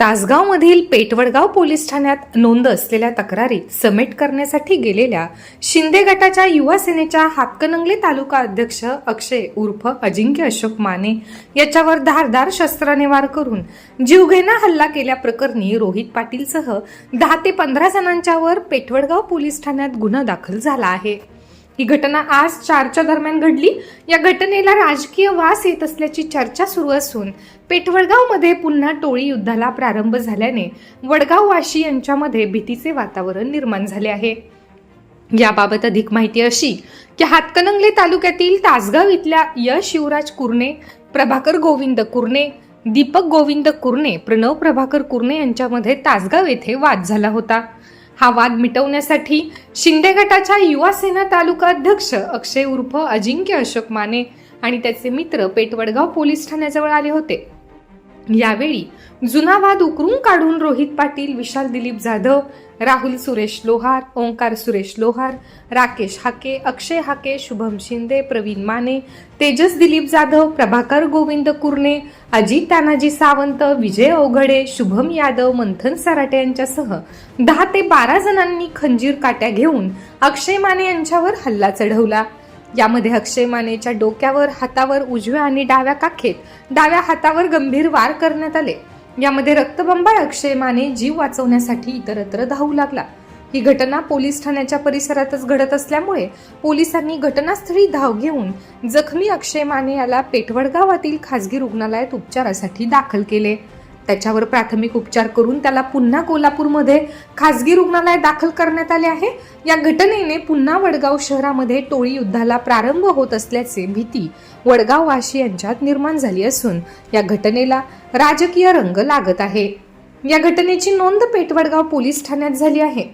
तासगावमधील Peth Vadgaon police ठाण्यात नोंद असलेल्या तक्रारी समेट करण्यासाठी गेलेल्या शिंदे गटाच्या युवा सेनेच्या हातकणंगले तालुका अध्यक्ष अक्षय उर्फ अजिंक्य अशोक माने याच्यावर धारदार शस्त्राने वार करून जीवघेणा हल्ला केल्याप्रकरणी रोहित पाटीलसह दहा ते पंधरा जणांच्यावर पेटवडगाव पोलीस ठाण्यात गुन्हा दाखल झाला आहे. ही घटना आज चारच्या दरम्यान घडली. या घटनेला राजकीय वास येत असल्याची चर्चा सुरू असून पेठवडगावमध्ये पुन्हा टोळी युद्धाला प्रारंभ झाल्याने वडगाव वाशी यांच्यामध्ये भीतीचे वातावरण निर्माण झाले आहे. याबाबत अधिक माहिती अशी की हातकणंगले तालुक्यातील तासगाव इथल्या यश शिवराज कुर्णे प्रभाकर गोविंद कुर्णे दीपक गोविंद कुर्णे प्रणव प्रभाकर कुर्णे यांच्यामध्ये तासगाव येथे वाद झाला होता. हा वाद मिटवण्यासाठी शिंदे गटाच्या युवा सेना तालुका अध्यक्ष अक्षय उर्फ अजिंक्य अशोक माने आणि त्याचे मित्र पेटवडगाव पोलीस ठाण्याजवळ आले होते. यावेळी जुना वाद उकरून काढून रोहित पाटील विशाल दिलीप जाधव राहुल सुरेश लोहार ओंकार सुरेश लोहार राकेश हाके अक्षय हाके शुभम शिंदे प्रवीण माने तेजस दिलीप जाधव प्रभाकर गोविंद कुर्णे अजित तानाजी सावंत विजय अवघडे शुभम यादव मंथन सराटे यांच्यासह दहा ते बारा जणांनी खंजीर काट्या घेऊन अक्षय माने यांच्यावर हल्ला चढवला. यामध्ये अक्षय मानेच्या डोक्यावर हातावर उजव्या आणि डाव्या काखेत डाव्या हातावर गंभीर वार करण्यात आले. यामध्ये रक्तबंबाळ अक्षय माने जीव वाचवण्यासाठी इतरत्र धावू लागला. ही घटना पोलीस ठाण्याच्या परिसरातच घडत असल्यामुळे पोलिसांनी घटनास्थळी धाव घेऊन जखमी अक्षय माने याला पेठवड गावातील खासगी रुग्णालयात उपचारासाठी दाखल केले. त्याच्यावर प्राथमिक उपचार करून त्याला पुन्हा कोल्हापूरमध्ये खासगी रुग्णालयात दाखल करण्यात आले आहे. या घटनेने पुन्हा वडगाव शहरामध्ये टोळी युद्धाला प्रारंभ होत असल्याचे भीती वडगाव वाशी यांच्यात निर्माण झाली असून या घटनेला राजकीय रंग लागत आहे. या घटनेची नोंद पेटवडगाव पोलीस ठाण्यात झाली आहे.